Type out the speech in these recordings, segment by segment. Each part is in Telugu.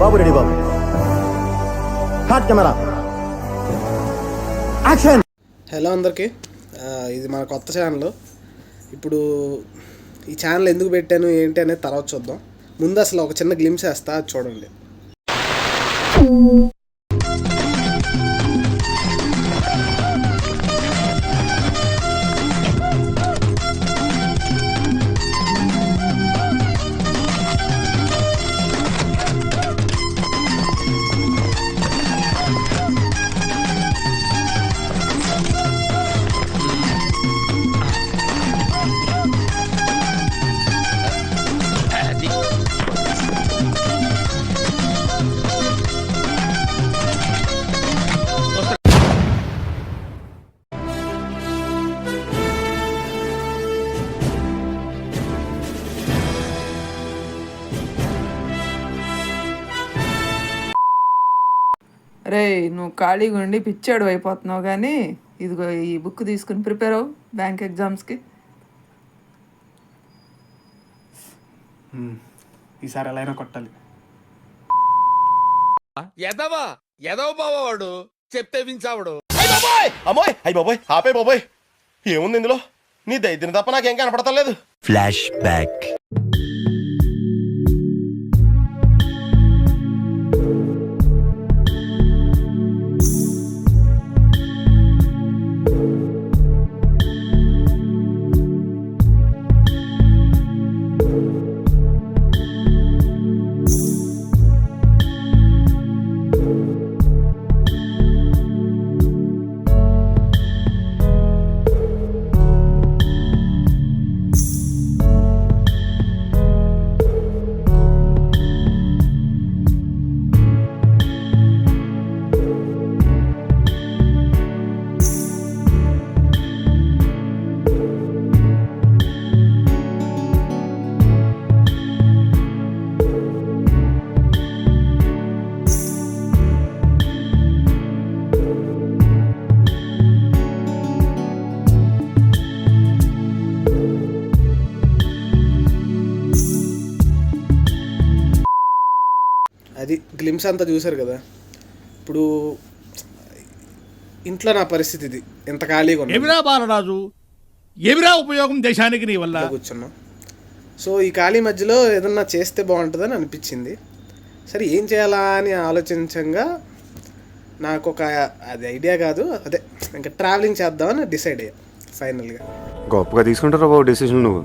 బాబు రెడీ బాబు. హాట్ కెమెరా యాక్షన్ హలో అందరికీ. ఇది మన కొత్త ఛానల్ ఇప్పుడు ఈ ఛానల్ ఎందుకు పెట్టాను ఏంటి అనేది తర్వాత చూద్దాం. ముందు అసలు ఒక చిన్న గ్లిమ్స్ వేస్తా అది చూడండి. రే నువ్వు ఖాళీగా ఉండి పిచ్చాడు అయిపోతున్నావు కానీ ఇదిగో ఈ బుక్ తీసుకుని ప్రిపేర్ అవ్వు బ్యాంక్ ఎగ్జామ్స్కి. ఈసారి ఎలా అయినా కొట్టాలి. ఎదవా? ఎదవ బావవాడు? చెప్తే వించావుడు. అమ్మోయ్! అయ్యి బాబోయ్! ఆపే బాబోయ్! ఏముంది ఇందులో? నీ దైద్యం తప్ప నాకేం కనపడతలేదు. ఫ్లాష్ బ్యాక్ అది గ్లిమ్స్ అంతా చూసారు కదా. ఇప్పుడు ఇంట్లో నా పరిస్థితి ఇది. ఎంత ఖాళీగా ఎవిరా బాలరాజు? ఎవిరా ఉపయోగం దేశానికి నీ వల్ల? కూర్చున్నాం. సో ఈ ఖాళీ మధ్యలో ఏదన్నా చేస్తే బాగుంటుందని అనిపించింది. సరే ఏం చేయాలా అని ఆలోచించంగా నాకు ఒక అది ఐడియా కాదు. అదే ఇంకా ట్రావెలింగ్ చేద్దామని డిసైడ్ అయ్యా ఫైనల్గా గొప్పగా తీసుకుంటారా బాబు డెసిషన్ నువ్వు?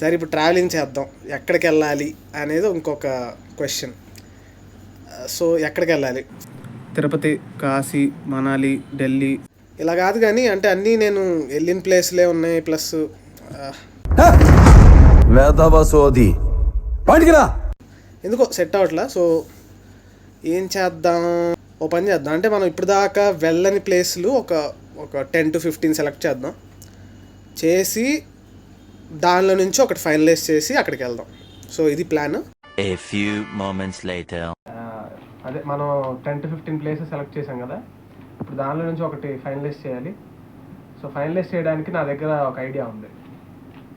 సరే ఇప్పుడు ట్రావెలింగ్ చేద్దాం. ఎక్కడికి వెళ్ళాలి అనేది ఇంకొక క్వశ్చన్ సో ఎక్కడికి వెళ్ళాలి తిరుపతి కాశీ మనాలి ఢిల్లీ. ఇలా కాదు కానీ అంటే అన్నీ నేను వెళ్ళిన ప్లేస్లే ఉన్నాయి ప్లస్ సోది ఎందుకో సెట్ అవ్వట్లా? సో ఏం చేద్దాం? ఓ పని చేద్దాం. అంటే మనం ఇప్పుడు దాకా వెళ్ళని ప్లేస్లు ఒక ఒక టెన్ టు ఫిఫ్టీన్ సెలెక్ట్ చేద్దాం. చేసి దానిలో నుంచి ఒకటి ఫైనలైజ్ చేసి అక్కడికి వెళ్దాం. సో ఇది plan. A few moments later. అదే మనం ten to fifteen places select చేసాం కదా. ఇప్పుడు దానిలో నుంచి ఒకటి ఫైనలైజ్ చేయాలి. సో ఫైనలైజ్ చేయడానికి నా దగ్గర ఒక ఐడియా ఉంది.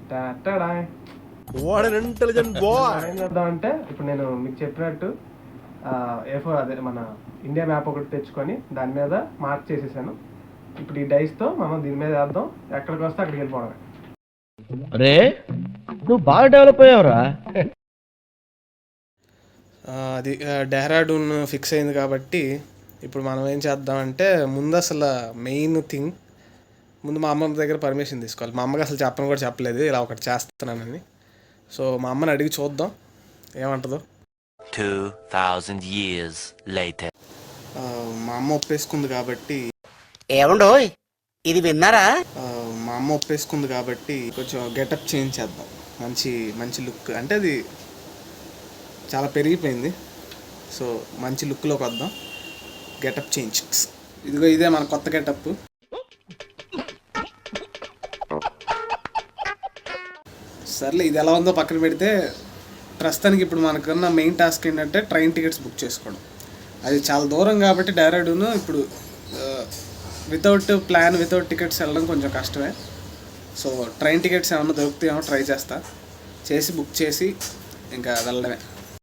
అంటే ఇప్పుడు నేను మీకు చెప్పినట్టు ఏ ఫోర్ అదే మన ఇండియా మ్యాప్ ఒకటి తెచ్చుకొని దాని మీద మార్క్ చేసేసాను. ఇప్పుడు ఈ డైస్తో మనం దీని మీద వేద్దాం. ఎక్కడికి వస్తే అక్కడికి వెళ్ళిపోవడమే. రే నువ్వు బాగా డెవలప్ అయ్యావురా. అది డెహ్రాడూన్ ఫిక్స్ అయింది కాబట్టి ఇప్పుడు మనం ఏం చేద్దామంటే ముందు అసలు మెయిన్ థింగ్ ముందు మా అమ్మ దగ్గర పర్మిషన్ తీసుకోవాలి. మా అమ్మకి అసలు చెప్పను కూడా చెప్పలేదు ఇలా ఒకటి చేస్తున్నానని. సో మా అమ్మని అడిగి చూద్దాం ఏమంటుందో. 2000 years later. ఆ, మా అమ్మ ఒప్పేసుకుంది కాబట్టి ఏమండోయ్ ఇది విన్నారా? మా అమ్మ ఒప్పేసుకుంది కాబట్టి కొంచెం గెటప్ చేంజ్ చేద్దాం. మంచి మంచి లుక్ అంటే అది చాలా పెరిగిపోయింది. సో మంచి లుక్లోకి వద్దాం గెటప్ చేంజ్. ఇదిగో ఇదే మన కొత్త గెటప్. సర్లే ఇది ఎలా ఉందో పక్కన పెడితే ప్రస్తుతానికి ఇప్పుడు మనకున్న మెయిన్ టాస్క్ ఏంటంటే ట్రైన్ టికెట్స్ బుక్ చేసుకోవడం. అది చాలా దూరం కాబట్టి డైరెక్ట్ను ఇప్పుడు వితౌట్ ప్లాన్ వితౌట్ టికెట్స్ వెళ్ళడం కొంచెం కష్టమే. సో ట్రైన్ టికెట్స్ ఏమైనా దొరుకుతాయేమో ట్రై చేస్తా. చేసి బుక్ చేసి ఇంకా వెళ్ళడమే.